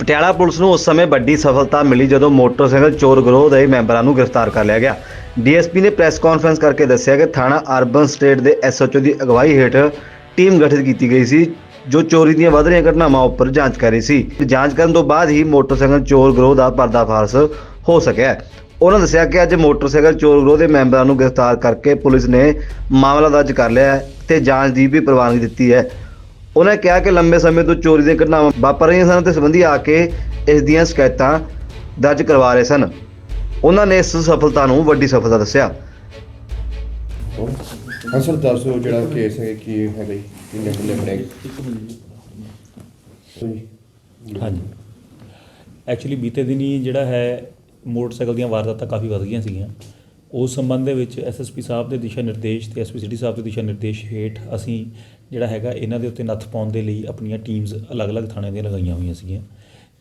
Patiala police ਨੂੰ ਉਸ ਸਮੇਂ ਵੱਡੀ ਸਫਲਤਾ ਮਿਲੀ ਜਦੋਂ ਮੋਟਰਸਾਈਕਲ ਚੋਰ ਗਰੋਹ ਦੇ ਮੈਂਬਰਾਂ ਨੂੰ ਗ੍ਰਿਫਤਾਰ ਕਰ ਲਿਆ ਗਿਆ। ਡੀਐਸਪੀ ਨੇ ਪ੍ਰੈਸ ਕਾਨਫਰੰਸ ਕਰਕੇ ਦੱਸਿਆ ਕਿ ਥਾਣਾ ਅਰਬਨ ਸਟੇਟ ਦੇ ਐਸਐਚਓ ਦੀ ਅਗਵਾਈ ਹੇਠ ਟੀਮ ਗਠਿਤ ਕੀਤੀ ਗਈ ਸੀ, ਜੋ ਚੋਰੀ ਦੀਆਂ ਵੱਧ ਰਹੀਆਂ ਘਟਨਾਵਾਂ ਉੱਪਰ ਜਾਂਚ ਕਰ ਰਹੀ ਸੀ। ਜਾਂਚ ਕਰਨ ਤੋਂ ਬਾਅਦ ਹੀ ਮੋਟਰਸਾਈਕਲ ਚੋਰ ਗਰੋਹ ਦਾ ਪਰਦਾਫਾਸ਼ ਹੋ ਸਕਿਆ ਉਹਨਾਂ ਦੱਸਿਆ ਕਿ ਅੱਜ ਮੋਟਰਸਾਈਕਲ ਚੋਰ ਗਰੋਹ ਦੇ ਮੈਂਬਰਾਂ ਨੂੰ ਗ੍ਰਿਫਤਾਰ ਕਰਕੇ ਪੁਲਿਸ ਨੇ ਮਾਮਲਾ ਦਰਜ ਕਰ ਲਿਆ ਹੈ ਤੇ ਜਾਂਚ ਦੀ ਵੀ ਪ੍ਰਵਾਨਗੀ ਦਿੱਤੀ ਹੈ। ਉਹਨਾਂ ਨੇ ਕਿਹਾ ਕਿ ਲੰਬੇ ਸਮੇਂ ਤੋਂ ਚੋਰੀ ਦੀਆਂ ਘਟਨਾਵਾਂ ਵਾਪਰ ਰਹੀਆਂ ਸਨ ਤੇ ਸੰਬੰਧੀ ਆ ਕੇ ਇਸ ਦੀਆਂ ਸ਼ਿਕਾਇਤਾਂ ਦਰਜ ਕਰਵਾ ਰਹੇ ਸਨ। ਉਹਨਾਂ ਨੇ ਇਸ ਸਫਲਤਾ ਨੂੰ ਵੱਡੀ ਸਫਲਤਾ ਦੱਸਿਆ। ਹਾਂ ਸਰ ਦੱਸੋ ਜਿਹੜਾ ਕੇਸ ਹੈ ਕੀ ਹੈਗਾ ਜੀ ਕਿੰਨੇ ਕਿੰਨੇ ਜੀ ਹਾਂਜੀ। ਐਕਚੁਅਲੀ ਬੀਤੇ ਦਿਨੀ ਜਿਹੜਾ ਹੈ ਮੋਟਰਸਾਈਕਲ ਦੀਆਂ ਵਾਰਦਾਤਾਂ ਕਾਫੀ ਵਧ ਗਈਆਂ ਸੀਗੀਆਂ। ਉਸ ਸੰਬੰਧ ਦੇ ਵਿੱਚ ਐਸਐਸਪੀ ਸਾਹਿਬ ਦੇ ਦਿਸ਼ਾ ਨਿਰਦੇਸ਼ ਤੇ ਐਸਪੀ ਸਿਟੀ ਸਾਹਿਬ ਦੇ ਦਿਸ਼ਾ ਨਿਰਦੇਸ਼ ਹੇਠ ਅਸੀਂ ਜਿਹੜਾ ਹੈਗਾ ਇਹਨਾਂ ਦੇ ਉੱਤੇ ਨੱਥ ਪਾਉਣ ਦੇ ਲਈ ਆਪਣੀਆਂ ਟੀਮਸ ਅਲੱਗ-ਅਲੱਗ ਥਾਣਿਆਂ ਦੀਆਂ ਲਗਾਈਆਂ ਹੋਈਆਂ ਸੀਗੀਆਂ,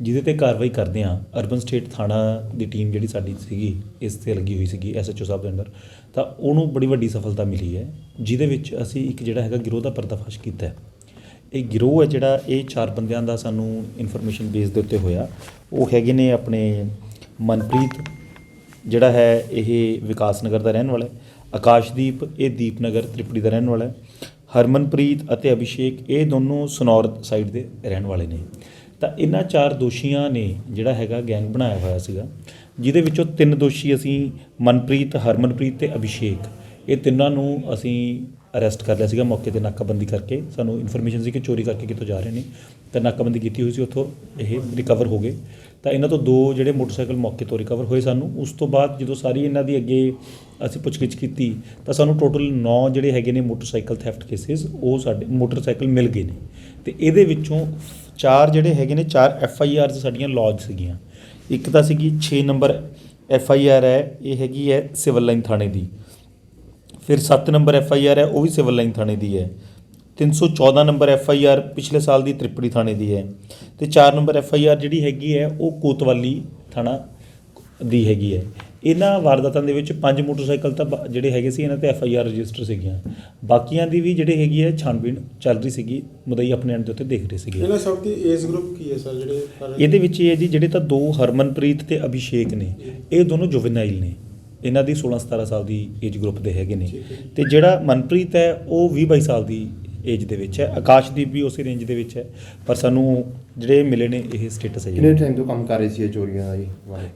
ਜਿਹਦੇ ਤੇ ਕਾਰਵਾਈ ਕਰਦੇ ਹਾਂ। ਅਰਬਨ ਸਟੇਟ ਥਾਣਾ ਦੀ ਟੀਮ ਜਿਹੜੀ ਸਾਡੀ ਸੀਗੀ, ਇਸ ਤੇ ਲੱਗੀ ਹੋਈ ਸੀਗੀ ਐਸਐਚਓ ਸਾਹਿਬ ਦੇ ਅੰਦਰ। ਤਾਂ ਉਹਨੂੰ ਬੜੀ ਵੱਡੀ ਸਫਲਤਾ ਮਿਲੀ ਹੈ, ਜਿਹਦੇ ਵਿੱਚ ਅਸੀਂ ਇੱਕ ਜਿਹੜਾ ਹੈਗਾ ਗਿਰੋਹ ਦਾ ਪਰਦਾਫਾਸ਼ ਕੀਤਾ ਹੈ। ਇਹ ਗਿਰੋਹ ਹੈ ਜਿਹੜਾ, ਇਹ ਚਾਰ ਬੰਦਿਆਂ ਦਾ ਸਾਨੂੰ ਇਨਫੋਰਮੇਸ਼ਨ ਬੇਸ ਦੇ ਉੱਤੇ ਹੋਇਆ। ਉਹ ਹੈਗੇ ਨੇ ਆਪਣੇ ਮਨਪ੍ਰੀਤ ਜਿਹੜਾ ਹੈ ਇਹ ਵਿਕਾਸ ਨਗਰ ਦਾ ਰਹਿਣ ਵਾਲਾ ਹੈ। ਆਕਾਸ਼ਦੀਪ, ਇਹ ਦੀਪਨਗਰ, ਤ੍ਰਿਪੜੀ ਦਾ ਰਹਿਣ ਵਾਲਾ ਹੈ। ਹਰਮਨਪ੍ਰੀਤ ਅਤੇ ਅਭਿਸ਼ੇਕ, ਇਹ ਦੋਨੋਂ ਸਨੌਰ ਸਾਈਡ ਦੇ ਰਹਿਣ ਵਾਲੇ ਨੇ। ਤਾਂ ਇਹਨਾਂ ਚਾਰ ਦੋਸ਼ੀਆਂ ਨੇ ਜਿਹੜਾ ਹੈਗਾ ਗੈਂਗ ਬਣਾਇਆ ਹੋਇਆ ਸੀਗਾ, ਜਿਹਦੇ ਵਿੱਚੋਂ ਤਿੰਨ ਦੋਸ਼ੀ ਅਸੀਂ ਮਨਪ੍ਰੀਤ, ਹਰਮਨਪ੍ਰੀਤ ਤੇ ਅਭਿਸ਼ੇਕ। ਇਹ ਤਿੰਨਾਂ ਨੂੰ ਅਸੀਂ ਅਰੈਸਟ ਕਰ ਲਿਆ ਸੀਗਾ ਮੌਕੇ ਤੇ ਨਾਕਾਬੰਦੀ ਕਰਕੇ। ਸਾਨੂੰ ਇਨਫੋਰਮੇਸ਼ਨ ਸੀ ਕਿ ਚੋਰੀ ਕਰਕੇ ਕਿਤੋਂ ਜਾ ਰਹੇ ਨੇ। ਤਾਂ ਨਾਕਾਬੰਦੀ ਕੀਤੀ ਹੋਈ ਸੀ ਉੱਥੋਂ, ਇਹ ਰਿਕਵਰ ਹੋ ਗਏ। ਤਾਂ ਇਹਨਾਂ ਤੋਂ ਦੋ ਜਿਹੜੇ ਮੋਟਰਸਾਈਕਲ ਮੌਕੇ ਤੋਂ ਰਿਕਵਰ ਹੋਏ ਸਾਨੂੰ। ਉਸ ਤੋਂ ਬਾਅਦ ਜਦੋਂ ਸਾਰੀ ਇਹਨਾਂ ਦੀ ਅੱਗੇ ਅਸੀਂ ਪੁੱਛਗਿੱਛ ਕੀਤੀ, ਤਾਂ ਸਾਨੂੰ ਟੋਟਲ 9 ਜਿਹੜੇ ਹੈਗੇ ਨੇ ਮੋਟਰਸਾਈਕਲ ਥੈਫਟ ਕੇਸਿਸ ਉਹ ਸਾਡੇ ਮੋਟਰਸਾਈਕਲ ਮਿਲ ਗਏ ਨੇ। ਤੇ ਇਹਦੇ ਵਿੱਚੋਂ ਚਾਰ ਜਿਹੜੇ ਹੈਗੇ ਨੇ, ਚਾਰ ਐਫ ਆਈ ਆਰਸ ਸਾਡੀਆਂ ਲੌਜ ਸੀਗੀਆਂ। ਇੱਕ ਤਾਂ ਸੀਗੀ 6 ਨੰਬਰ ਐਫ ਆਈ ਆਰ ਹੈ, ਇਹ ਹੈਗੀ ਹੈ ਸਿਵਲ ਲਾਈਨ ਥਾਣੇ ਦੀ। ਫਿਰ 7 ਨੰਬਰ ਐਫ ਆਈ ਆਰ ਹੈ ਉਹ ਵੀ ਸਿਵਲ ਲਾਈਨ ਥਾਣੇ ਦੀ ਹੈ। 314 ਨੰਬਰ ਐਫ ਆਈ ਆਰ ਪਿਛਲੇ ਸਾਲ ਦੀ ਤ੍ਰਿਪੜੀ ਥਾਣੇ ਦੀ ਹੈ। ਤੇ 4 ਨੰਬਰ ਐਫ ਆਈ ਆਰ ਜਿਹੜੀ ਹੈਗੀ ਹੈ ਉਹ ਕੋਤਵਾਲੀ ਥਾਣਾ ਦੀ ਹੈਗੀ ਹੈ। ਇਹਨਾਂ ਵਾਰਦਾਤਾਂ ਦੇ ਵਿੱਚ ਪੰਜ ਮੋਟਰਸਾਈਕਲ ਤਾਂ ਜਿਹੜੇ ਹੈਗੇ ਸੀ ਇਹਨਾਂ ਤੇ ਐਫ ਆਈ ਆਰ ਰਜਿਸਟਰ ਸੀਗੀਆਂ। ਬਾਕੀਆਂ ਦੀ ਵੀ ਜਿਹੜੇ ਹੈਗੀ ਹੈ ਛਾਣਬੀਣ ਚੱਲ ਰਹੀ ਸੀਗੀ ਮਦਈ ਆਪਣੇ ਐਂਡ ਦੇ ਉੱਤੇ ਦੇਖ ਰਹੇ ਸੀਗੇ। ਇਹਨਾਂ ਸਭ ਦੀ ਏਜ ਗਰੁੱਪ ਕੀ ਹੈ ਸਰ ਜਿਹੜੇ ਇਹਦੇ ਵਿੱਚ ਇਹ ਹੈ ਜੀ ਜਿਹੜੇ ਤਾਂ ਦੋ ਹਰਮਨਪ੍ਰੀਤ ਤੇ ਅਭਿਸ਼ੇਕ ਨੇ ਇਹ ਦੋਨੋਂ ਜੁਵਨਾਈਲ ਨੇ। ਇਹਨਾਂ ਦੀ 16 17 ਸਾਲ ਦੀ ਏਜ ਗਰੁੱਪ ਦੇ ਹੈਗੇ ਨੇ। ਤੇ ਜਿਹੜਾ ਮਨਪ੍ਰੀਤ ਹੈ ਉਹ 20 22 ਸਾਲ ਦੀ ਏਜ ਦੇ ਵਿੱਚ ਹੈ। ਆਕਾਸ਼ਦੀਪ ਵੀ ਉਸੇ ਰੇਂਜ ਦੇ ਵਿੱਚ ਹੈ। ਪਰ ਸਾਨੂੰ ਜਿਹੜੇ ਮਿਲੇ ਨੇ ਇਹ ਸਟੇਟਸ ਹੈ ਕਿੰਨੇ ਜੀ ਟਾਈਮ ਤੋਂ ਕੰਮ ਕਰ ਰਹੇ ਸੀ ਇਹ ਚੋਰੀਆਂ ਦਾ ਜੀ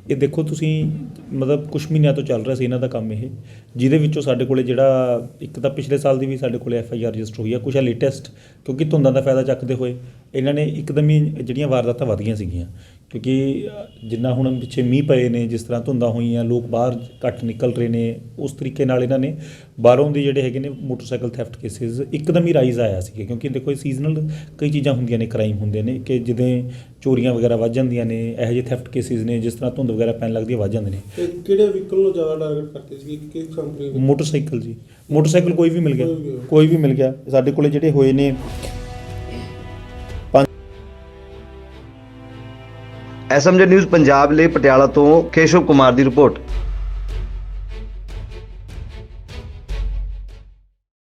ਇਹ ਦੇਖੋ ਤੁਸੀਂ ਮਤਲਬ ਕੁਝ ਮਹੀਨਿਆਂ ਤੋਂ ਚੱਲ ਰਿਹਾ ਸੀ ਇਹਨਾਂ ਦਾ ਕੰਮ ਇਹ। ਜਿਹਦੇ ਵਿੱਚੋਂ ਸਾਡੇ ਕੋਲੇ ਜਿਹੜਾ ਇੱਕ ਤਾਂ ਪਿਛਲੇ ਸਾਲ ਦੀ ਵੀ ਸਾਡੇ ਕੋਲੇ ਐਫ ਆਈ ਆਰ ਰਜਿਸਟਰ ਹੋਈ ਹੈ ਕੁਝ ਹੈ ਲੇਟੈਸਟ ਕਿਉਂਕਿ ਧੁੰਦਾਂ ਦਾ ਫਾਇਦਾ ਚੱਕਦੇ ਹੋਏ। ਇਹਨਾਂ ਨੇ ਇੱਕਦਮ ਹੀ ਜਿਹੜੀਆਂ ਵਾਰਦਾਤਾਂ ਵਧ ਗਈਆਂ ਸੀਗੀਆਂ। ਕਿਉਂਕਿ ਜਿੰਨਾ ਹੁਣ ਪਿੱਛੇ ਮੀਂਹ ਪਏ ਨੇ ਜਿਸ ਤਰ੍ਹਾਂ ਧੁੰਦਾਂ ਹੋਈਆਂ ਲੋਕ ਬਾਹਰ ਘੱਟ ਨਿਕਲ ਰਹੇ ਨੇ ਉਸ ਤਰੀਕੇ ਨਾਲ ਇਹਨਾਂ ਨੇ ਬਾਹਰੋਂ ਦੀ ਜਿਹੜੇ ਹੈਗੇ ਨੇ ਮੋਟਰਸਾਈਕਲ ਥੈਫਟ ਕੇਸਿਸ ਇੱਕਦਮ ਹੀ ਰਾਈਜ਼ ਆਇਆ ਸੀ ਕਿਉਂਕਿ ਦੇਖੋ ਸੀਜ਼ਨਲ ਕਈ ਚੀਜ਼ਾਂ ਹੁੰਦੀਆਂ ਨੇ ਕ੍ਰਾਈਮ ਹੁੰਦੇ ਨੇ ਕਿ ਜਿਵੇਂ ਚੋਰੀਆਂ ਵਗੈਰਾ ਵੱਧ ਜਾਂਦੀਆਂ ਨੇ ਇਹੋ ਜਿਹੇ ਥੈਫਟ ਕੇਸਿਸ ਨੇ ਜਿਸ ਤਰ੍ਹਾਂ ਧੁੰਦ ਵਗੈਰਾ ਪੈਣ ਲੱਗਦੀ ਹੈ ਵੱਧ ਜਾਂਦੇ ਨੇ। ਤੇ ਕਿਹੜੇ ਵਹੀਕਲ ਨੂੰ ਜ਼ਿਆਦਾ ਟਾਰਗੇਟ ਕਰਦੇ ਸੀ ਕਿ ਕੰਪਨੀ ਮੋਟਰਸਾਈਕਲ ਜੀ। ਮੋਟਰਸਾਈਕਲ ਕੋਈ ਵੀ ਮਿਲ ਗਿਆ। ਕੋਈ ਵੀ ਮਿਲ ਗਿਆ। ਸਾਡੇ ਕੋਲੇ ਜਿਹੜੇ ਹੋਏ ਨੇ ਐਸਐਮਜੀ ਨਿਊਜ਼ ਪੰਜਾਬ ਲਈ ਪਟਿਆਲਾ ਤੋਂ ਕੇਸ਼ਵ ਕੁਮਾਰ ਦੀ ਰਿਪੋਰਟ।